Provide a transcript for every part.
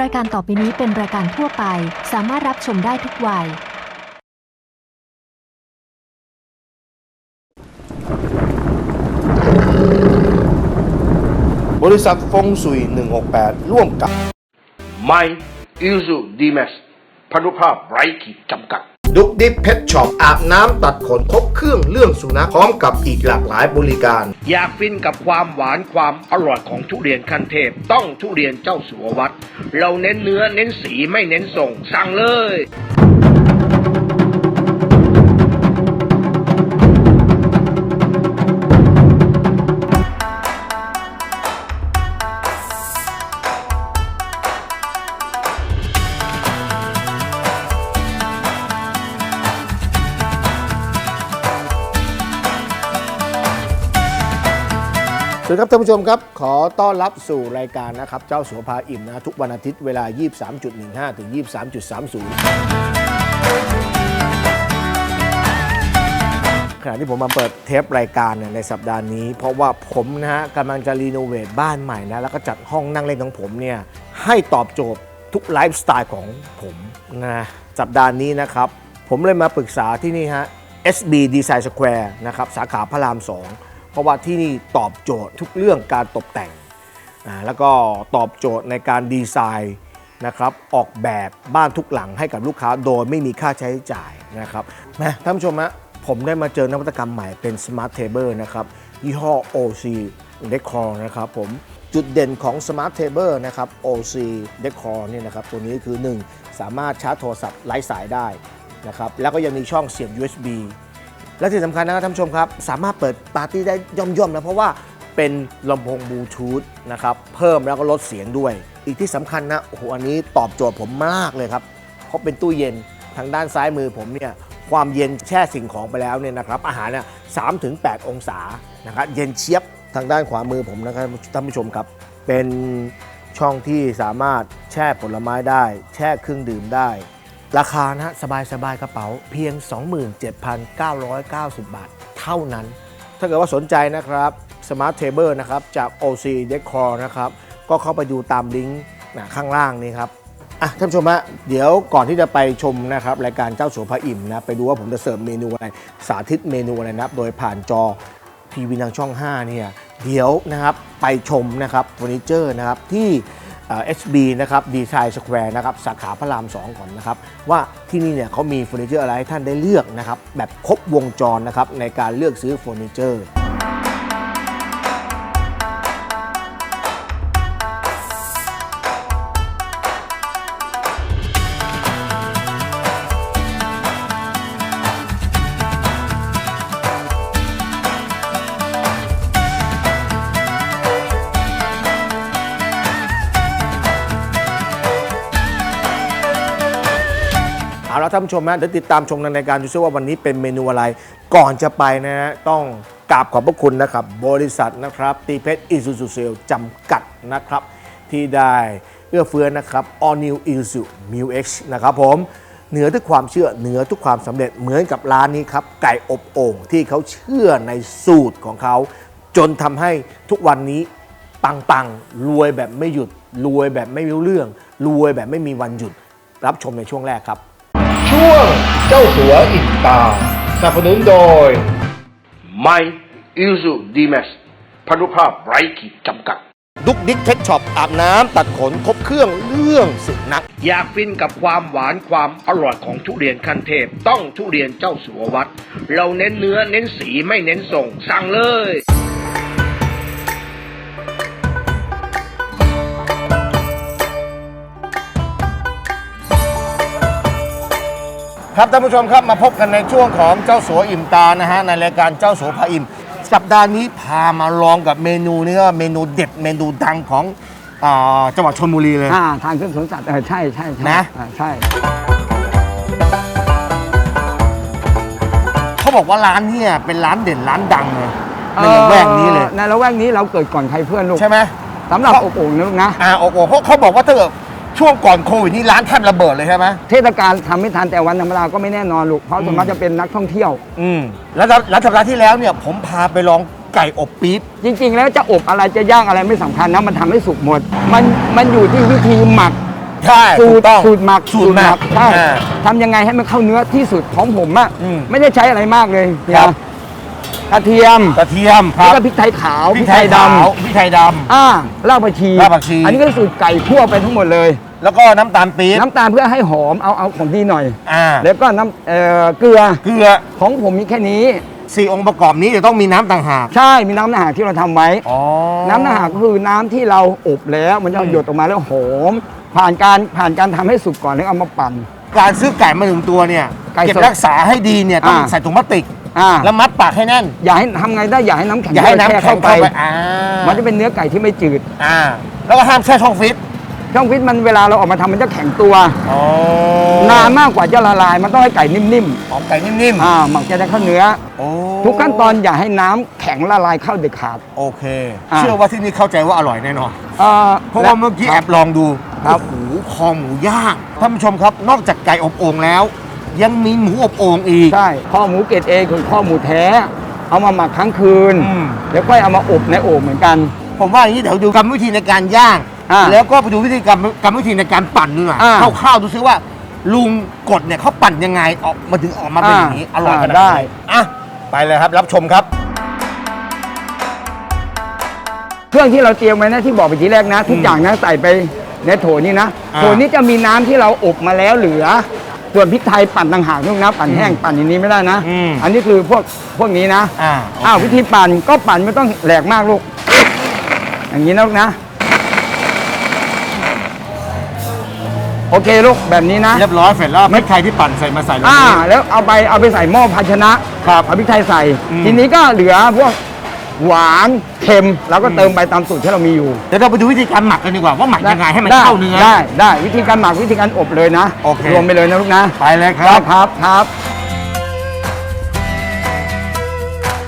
รายการต่อไปนี้เป็นรายการทั่วไป สามารถรับชมได้ทุกวัย บริษัทฟงสุย 168 ร่วมกับ ไม่อิลซูดีเมสพนุภาพไร้ขีดจำกัด ดุกดิบเพชช็อปอาบน้ำตัดขนครบเครื่องเรื่องสุนัขพร้อมกับอีกหลากหลายบริการ อยากฟินกับความหวานความอร่อยของทุเรียนคันเทพ ต้องทุเรียนเจ้าสัววัด เราเน้นเนื้อเน้นสีไม่เน้นส่ง สั่งเลย สวัสดีครับท่านผู้ชมครับ ขอต้อนรับสู่รายการนะครับ เจ้าสัวพาอิ่มนะ ทุกวันอาทิตย์เวลา 23.15 ถึง 23.30 ขณะที่ผมมาเปิดเทปรายการเนี่ยในสัปดาห์นี้ เพราะว่าผมนะฮะกำลังจะรีโนเวทบ้านใหม่นะ แล้วก็จัดห้องนั่งเล่นของผมเนี่ย ให้ตอบโจทย์ทุกไลฟ์สไตล์ของผมนะสัปดาห์นี้นะครับ ผมเลยมาปรึกษาที่นี่ฮะ SB Design Square นะครับสาขาพระราม 2 เพราะว่าที่นี่ตอบโจทย์ทุกเรื่องการตกแต่งแล้วก็ตอบโจทย์ในการดีไซน์นะครับออกแบบบ้านทุกหลังให้กับลูกค้าโดยไม่มีค่าใช้จ่ายนะครับแม่ท่านผู้ชมฮะผมได้มาเจอนวัตกรรมใหม่เป็น Smart Table นะครับยี่ห้อ OC Decor นะครับผมจุดเด่นของ Smart Table นะครับ OC Decor เนี่ยนะครับตัวนี้คือ 1 สามารถชาร์จโทรศัพท์ไร้สายได้นะครับแล้วก็ยังมีช่องเสียบ USB และที่สำคัญนะครับท่านผู้ชมครับ สามารถเปิดปาร์ตี้ได้ย่อมๆนะเพราะว่าเป็นลำโพงบลูทูธนะครับ เพิ่มแล้วก็ลดเสียงด้วย อีกที่สำคัญนะโอ้โหอันนี้ตอบโจทย์ผมมากเลยครับเพราะเป็นตู้เย็นทางด้านซ้ายมือผมเนี่ยความเย็นแช่สิ่งของไปแล้วเนี่ยนะครับอาหารเนี่ยสามถึงแปดองศานะครับเย็นเชียบทางด้านขวามือผมนะครับท่านผู้ชมครับ เป็นช่องที่สามารถแช่ผลไม้ได้ แช่เครื่องดื่มได้ ราคานะฮะสบายสบายกระเป๋าเพียง 27,990 บาท เท่านั้น ถ้าเกิดว่าสนใจนะครับ Smart Table นะครับจาก OC Decor นะครับ ก็เข้าไปดูตามลิงก์นะข้างล่างนี้ครับอะท่านผู้ชมฮะเดี๋ยวก่อนที่จะไปชมนะครับรายการเจ้าสัวพระอิ่มนะไปดูว่าผมจะเสิร์ฟเมนูอะไร สาธิตเมนูอะไรนะโดยผ่านจอทีวีทางช่อง 5 เนี่ยเดี๋ยวนะครับไปชมนะครับเฟอร์นิเจอร์นะครับที่ HB นะครับดีไซน์สแควร์นะครับสาขาพระราม 2 ก่อนนะครับ ว่าที่นี่เนี่ยเขามีเฟอร์นิเจอร์อะไรให้ท่านได้เลือกนะครับ แบบครบวงจรนะครับในการเลือกซื้อเฟอร์นิเจอร์ ท่านผู้ชมนะเดี๋ยวติดตามชมในรายการดูซิว่าวันนี้เป็นเมนูอะไร ก่อนจะไปนะฮะต้องกราบขอบพระคุณนะครับ บริษัทนะครับ ตีเพชรอิซูซูเซลจำกัดนะครับ ที่ได้เอื้อเฟื้อนะครับ All New Isuzu Mu X นะครับผมเหนือทุกความเชื่อเหนือทุกความสำเร็จเหมือนกับร้านนี้ครับไก่อบโอ่งที่เขาเชื่อในสูตรของเขา จนทำให้ทุกวันนี้ปังๆรวยแบบไม่หยุด รวยแบบไม่รู้เรื่อง รวยแบบไม่มีวันหยุด รับชมในช่วงแรกครับ ช่วงเจ้าสัวอิ่มตาสนับสนุนโดยไม่อิลซูดีเมสพนุภาพไร้ขีดจำกัด ดุกดิกเพชช็อปอาบน้ำตัดขนครบเครื่องเรื่องสุนัขอยากฟินกับความหวานความอร่อยของทุเรียนคันเทพ ต้องทุเรียนเจ้าสัววัด เราเน้นเนื้อเน้นสีไม่เน้นส่งสั่งเลย ครับท่านผู้ชมครับมาพบกันในช่วงของเจ้าสัวอิ่มตานะฮะในรายการเจ้าสัวพาอิ่ม สัปดาห์นี้พามาลองกับเมนูนี้ก็เมนูเด็ดเมนูดังของอาจังหวัดชลบุรีเลย อ่าทางขึ้นสวนสัตว์เออใช่ใช่ใช่นะ อ่าใช่ เขาบอกว่าร้านเนี่ยเป็นร้านเด่นร้านดังเลยในละแวกนี้เลยออในละแวกนี้เราเกิดก่อนใครเพื่อนลูกใช่ไหม สำหรับอบโอ่งนะลูกนะ อ่าโอ้โหเพราะเขาบอกว่าถ้าเกิด ช่วงก่อนโควิดนี่ร้านแทบระเบิดเลยใช่ไหมเทศกาลทำไม่ทันแต่วันธรรมดาก็ไม่แน่นอนลูกเพราะส่วนมากจะเป็นนักท่องเที่ยว อืมแล้วแล้วสัปดาห์ที่แล้วเนี่ยผมพาไปลองไก่อบปี๊บจริง ๆ แล้วจะอบอะไรจะย่างอะไรไม่สำคัญนะมันทำให้สุกหมด มันมันอยู่ที่วิธีหมัก ใช่สูถูตกรต้องสูตรหมักสูตรหมักใช่อ่า ทำยังไงให้มันเข้าเนื้อที่สุดของผมอะอืมไม่ได้ใช้อะไรมากเลยครับนะกระเทียมกระเทียมคแล้วรับก็พริกไทยขาวพริกไทยดดำพริกไทยดำ อ่ารากผักชี รากผักชี อันนี้ก็สูตรไก่คั่วไปทั้งหมดเลยำ แล้วก็น้ำตาลปี๊บน้ำตาลเพื่อให้หอมเอาเอาของดีหน่อย อ่าแล้วก็น้ำเอ่อเกลือเกลือของผมมีแค่นี้ สี่องค์ประกอบนี้จะต้องมีน้ำต่างหากใช่มีน้ำหนาหากที่เราทำไว้ อ๋อ น้ำหนาหากก็คือน้ำที่เราอบแล้วมันจะอืม หยดออกมาแล้วหอม ผ่านการผ่านการทำให้สุกก่อนแล้วเอามาปั่น การซื้อไก่มาหนึ่งตัวเนี่ยไก่สดเก็บรักษาให้ดีเนี่ยต้องอ่า ใส่ถุงพลาสติก อ่าแล้วมัดปากให้แน่น อย่าให้ทำไงได้อย่าให้น้ำแข็งอย่าให้แช่น้ำแข็งเข้าไปเข้าไป อ่ามันจะเป็นเนื้อไก่ที่ไม่จืด อ่า แล้วก็ห้ามแช่ช่องฟิต ช่องฟิตมันเวลาเราออกมาทำมันจะแข็งตัว อ๋อนานมากกว่าจะละลาย มันต้องให้ไก่นิ่มหอมไก่นิ่มๆอ่าหมักจะได้เข้าเนื้อ ๆโอ้ทุกขั้นตอนอย่าให้น้ำแข็งละลายเข้าเด็ดขาด โอเค อ่า เชื่อว่าที่นี่เข้าใจว่าอร่อยแน่นอน อ่าเพราะว่าเมื่อกี้แอบลองดูครับ โอ้โหคอหมูย่างท่านผู้ชมครับนอกจากไก่อบโอ่งแล้ว ยังมีหมูอบโอ่งอีก ใช่ข้อหมูเกรดเอคือข้อหมูแท้ เอามาหมักค้างคืน อืม แล้วค่อยเอามาอบในโอ่งเหมือนกัน ผมว่าอย่างนี้เดี๋ยวดูกรรมวิธีในการย่าง อ่าแล้วก็ไปดูวิธีกรรมกรรมวิธีในการปั่นดูหน่อยอ่า คร่าวๆดูซิว่า ลุงกดเนี่ยเขาปั่นยังไงออกมาถึงออกมาเป็นอย่างนี้ออ่าร่อยขนาดได้ไหนอะไปเลยครับ รับชมครับ เครื่องที่เราเตรียมไว้นะที่บอกไปทีแรกนะ ทุกอย่างนะใส่ไปในโถนี้นะอ่า โถนี้จะมีน้ำที่เราอบมาแล้วเหลือ ส่วนพริกไทยปั่นต่างหากนู่นนะปั่นแห้งปั่นอย่างนี้ไม่ได้นะ อืม อันนี้คือพวกพวกนี้นะ อ่า อ้าววิธีปั่นก็ปั่นไม่ต้องแหลกมากลูก อย่างนี้นะลูกนะ โอเคลูกแบบนี้นะ เรียบร้อยเสร็จแล้วพริกไทยที่ปั่นใส่มาใส่ลงอ่า นี้ แล้วเอาไปเอาไปใส่หม้อภาชนะครับเอาพริกไทยใส่ อืม ทีนี้ก็เหลือพวกหวานเค็มเราก็เติมไปตามสูตรที่เรามีอยู่เดี๋ยวเราไปดูวิธีการหมักกันดีกว่าว่าหมักยังไงให้มันด้เข้าเนื้อ ได้ได้วิธีการหมักวิธีการอบเลยนะโอเค รวมไปเลยนะลูกนะไปเลยคครัรับบครับครับ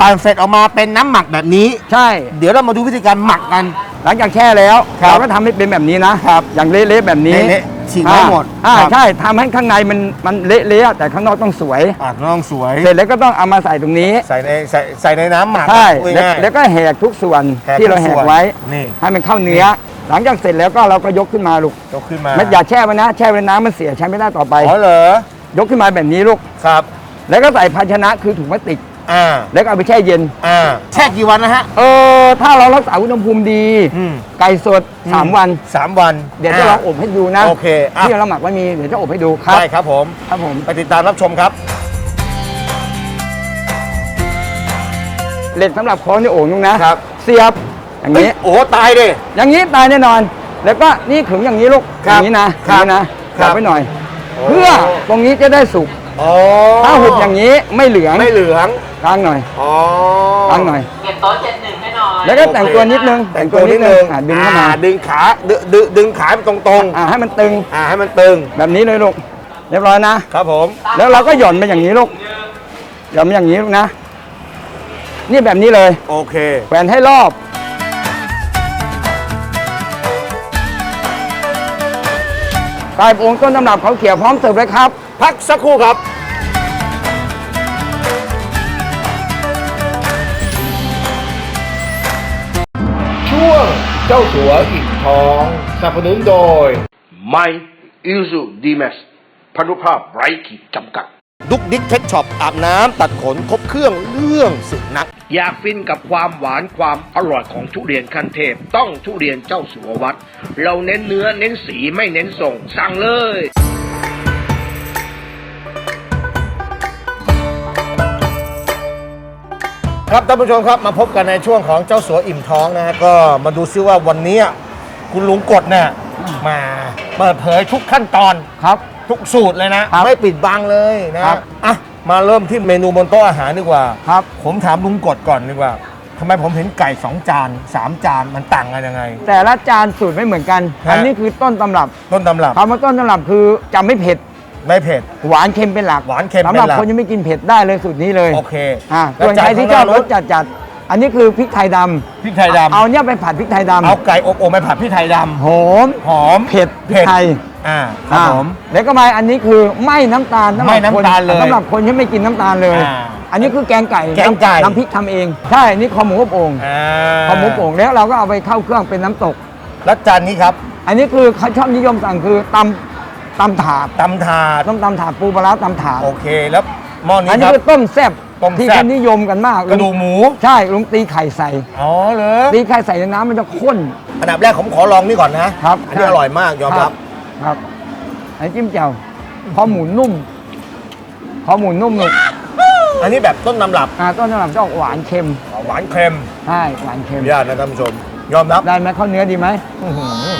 ปั่นเสร็จออกมาเป็นน้ำหมักแบบนี้ ใช่ เดี๋ยวเรามาดูวิธีการหมักกัน หลังจากแช่แล้วครับเราก็ทำให้เป็นแบบนี้นะครับ อย่างเละๆแบบนี้ เละๆ ฉีกไว้หมดอ่าครับใช่ทำให้ข้างในมันมันเละๆแต่ข้างนอกต้องสวย อะน้องสวย เสร็จแล้วก็ต้องเอามาใส่ตรงนี้ใส่ในใส่ใส่ในน้ำหมักใช่พูดแล้วง่ายแล้วก็แหกทุกส่วนแหกที่เราทุกแหส่กวนไว้ นี่ให้มันเข้าเนื้อ หลังจากเสร็จแล้วก็เราก็ยกขึ้นมาลูกยกขึ้นมาไม่อย่าแช่ไว้นะ แช่ไว้น้ำมันเสียใช้ไม่ได้ต่อไป อ๋อเหรอ ยกขึ้นมาแบบนี้ลูก ครับ แล้วก็ใส่ภาชนะคือถุงพลาสติก อ่าแล้วก็เอาไปแช่เย็น อ่าแช่กี่วันนะฮะ เออถ้าเรารักษาอุณหภูมิดี อืม ไก่สด 3 วัน สามวันเดี๋ยวจะลองอบให้ดูนะโอเคอะที่เราหมักไว้มีเดี๋ยวจะอบให้ดูครับได้ครับผม ครับผม ไปติดตามรับชมครับ เหล็กสำหรับคล้องในโอ่งนุ้งนะครับ เสียบอย่างเฮ้ยนี้โอ้ตายดิ อย่างนี้ตายแน่นอน แล้วก็นี่ขึงอย่างนี้ลูกคอรับย่างนี้นะอครัย่าบงนี้นะครัจับบไว้หน่อยโอ้เพื่อตรงนี้จะได้สุก อ๋อถ้าหุบอย่างนี้ไม่เหลืองไม่เหลืองกลางหน่อยอ๋อกลางหน่อย เก็บโต๊ะเจ็ดหนึ่งให้หน่อยแล้วก็แต่งตัวนิดนึงแต่งตัวนิดนึงอะดึงเข้ามาอ่ดึงขาดึงดึงดึงขาไปตรงอ่าให้มันตึงๆอ่าให้มันตึงแบบนี้เลยลูกเรียบร้อยนะครับผม แล้วเราก็หย่อนไปอย่างนี้ลูกหย่อนไปอย่างนี้ลูกนะ นี่แบบนี้เลยโอเคแขวนให้รอบใต้โองค์ต้นตำรับเขาเขียวพร้อมเสิร์ฟเลยครับ พักสักครู่ครับ เจ้าสัวอิ่มท้องสนับสนุนโดย ไม่อิซูดีเมสพนุภาพไร้ขีดจำกัด ดุกดิกเพชช็อปอาบน้ำตัดขนครบเครื่องเรื่องสุนัขอยากฟินกับความหวานความอร่อยของทุเรียนขั้นเทพ ต้องทุเรียนเจ้าสัววัด เราเน้นเนื้อเน้นสีไม่เน้นส่งสั่งเลย ครับท่านผู้ชมครับมาพบกันในช่วงของเจ้าสัวอิ่มท้องนะฮะก็มาดูซิว่าวันนี้คุณลุงกดเนี่ยมาเปิดเผยทุกขั้นตอนครับ ทุกสูตรเลยนะครับไม่ปิดบังเลยนะครับอะมาเริ่มที่เมนูบนโต๊ะอาหารดีกว่าครับ ผมถามลุงกดก่อนดีกว่าทำไมผมเห็นไก่2จาน3จานมันต่างกันยังไง แต่ละจานสูตรไม่เหมือนกันฮะอันนี้คือต้นตำรับต้นตำรับคำว่าต้นตำรับคือจะไม่เผ็ด ไม่เผ็ด หวานเค็มเป็นหลักหวานเค็มเป็นหลักสำหรับคนยังไม่กินเผ็ดได้เลยสูตรนี้เลยโอเคอ่าแล้วส่วนใครที่ชจาอนบข้างหน้ารรสจัดจัดๆอันนี้คือพริกไทยดำพริกไทยดำเอาเนี่ยไปผัดพริกไทยดำเอาไก่อบโอ่งไปผัดพริกไทยดำหอมหอมเผ็ดพริกไทยอ่าครับอ่าผมแล้วก็มาอันนี้คือไม่น้ำตาลสำหรับไม่น้ำตาลเลยสำหรับคนที่ไม่กินน้ำตาลเลยอ่าอันนี้คือแกงไก่แกงไก่น้ำพริกทำเองใช่อันนี่คอหมูอบโอ่งอ่าคอหมูอบโอ่งแล้วเราก็เอาไปเข้าเครื่องเป็นน้ำตกแล้วจานนี้ครับ อันนี้คือเขาชอบนิยมสั่งคือตำ ตำถาดตำถาดต้มตำถาดปูปลาร้าตำถาดโอเคแล้วหม้ออันี้นนี้ครับคือต้มแซ่บต้มแซ่บ ที่เขานิยมกันมากกระดูกหมูใช่ลุงตีไข่ใส่ อ๋อเหรอตีไข่ใส่ในน้ำมันจะข้น อันดับแรกผมขอลองนี่ก่อนนะครับอันนี้ใช่ อร่อยมากยอมรับ ครับ อันนี้จิ้มแจ่วคอหมูนุ่มคอหมูนุ่มหนุกอันนี้แบบต้นตำรับอ่าต้นตำรับจะออกหวานเค็มหวานเค็มใช่หวานเค็ม ญาตินะท่านผู้ชม ยอมรับได้ไหมข้าวเนื้อดีไหม อื้อหือ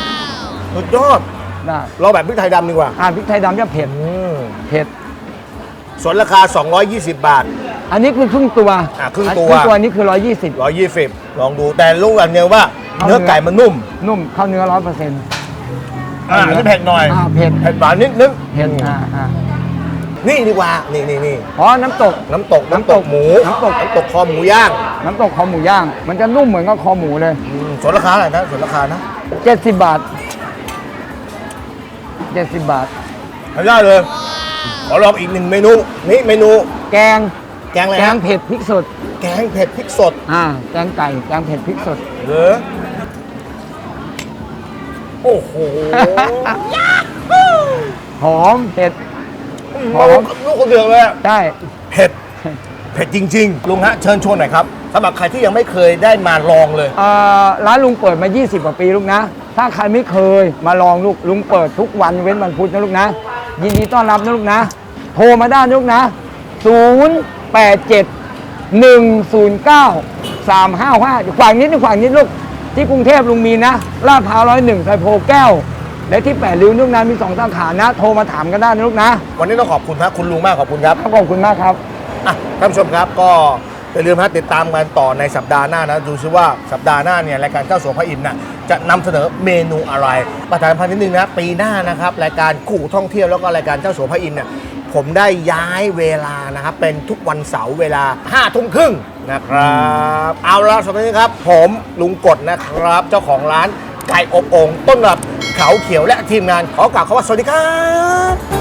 สุดยอด ได้ เราแบบพริกไทยดำดีกว่าอ่าพริกไทยดำจะเผ็ดอืมเผ็ดส่วนราคา 220 บาท อันนี้คือครึ่งตัวอ่าครึ่งตัวครึ่งตัวนี้คือ 120 120 ลองดูแต่รู้กันเนี่ยว่า เนื้อไก่มันนุ่ม นุ่มข้าวเนื้อร้อยเปอร์เซ็นต์ อ่าอันนี้เผ็ดหน่อยอ่าเผ็ด เผ็ดหวานนิดนึงเผ็ดอ่าอ่านี่ดีกว่า นี่นี่นี่อ๋อ น้ำตก น้ำตกน้ำตกหมูน้ำตก น้ำตกคอหมูย่างน้ำตกคอหมูย่าง มันจะนุ่มเหมือนกับคอหมูเลย อืมส่วนราคาอะไรนะส่วนราคานะ 70 บาท 70 บาท ทำได้เลย ขอลองอีกหนึ่งเมนู นี่เมนู แกงแกงอะไรแกนะงเผ็ดพริกสดแกงเผ็ดพริกสดอ่าแกงไก่แกงเผ็ดพริกสด เหรอโอ้โห หอมเผ็ด หอม ลูกคนเดียวเลยอะใช่เผ็ด เผ็ดจริง ๆ ลุงฮะ เชิญชวนหน่อยครับสำหรับใครที่ยังไม่เคยได้มาลองเลย เอ่อร้านลุงเปิดมา 20 กว่าปีลูกนะ ถ้าใครไม่เคยมาลองลูกลุงเปิดทุกวันเว้นวันพุธนะลูกนะ ยินดีต้อนรับนะลูกนะ โทรมาได้นะลูกนะ 0 8 7 1 0 9 3 5 5ขวางนิดนึงขวางนิดลูก ที่กรุงเทพลุงมีนะลาดพร้าวร้อยหนึ่งไทโพแก้ว และที่แปดริ้วลูกนะมีสองสาขานะ โทรมาถามกันได้นะลูกนะวันนี้ต้องขอบคุณครับคุณลุงมากขอบคุณครับขอบคุณมากครับ อะท่านผู้ชมครับก็อย่าลืมฮะติดตามกันต่อในสัปดาห์หน้านะดูซิว่าสัปดาห์หน้าเนี่ยรายการเจ้าสัวพระอินทร์น่ะ จะนำเสนอเมนูอะไร ประธานพันธ์นิดนึงนะปีหน้านะครับรายการกู่ท่องเที่ยวแล้วก็รายการเจ้าสัวพระอินเนี่ยผมได้ย้ายเวลานะครับเป็นทุกวันเสาร์เวลา5้าทุ่มครึ่งนะครับเอาละสำหรับนนี้ครับ ผมลุงกดนะครับ เจ้าของร้านไก่อบโอ่งต้นแบบเขาเขียวและทีมงานขอกล่าวคำว่าสวัสดีครับ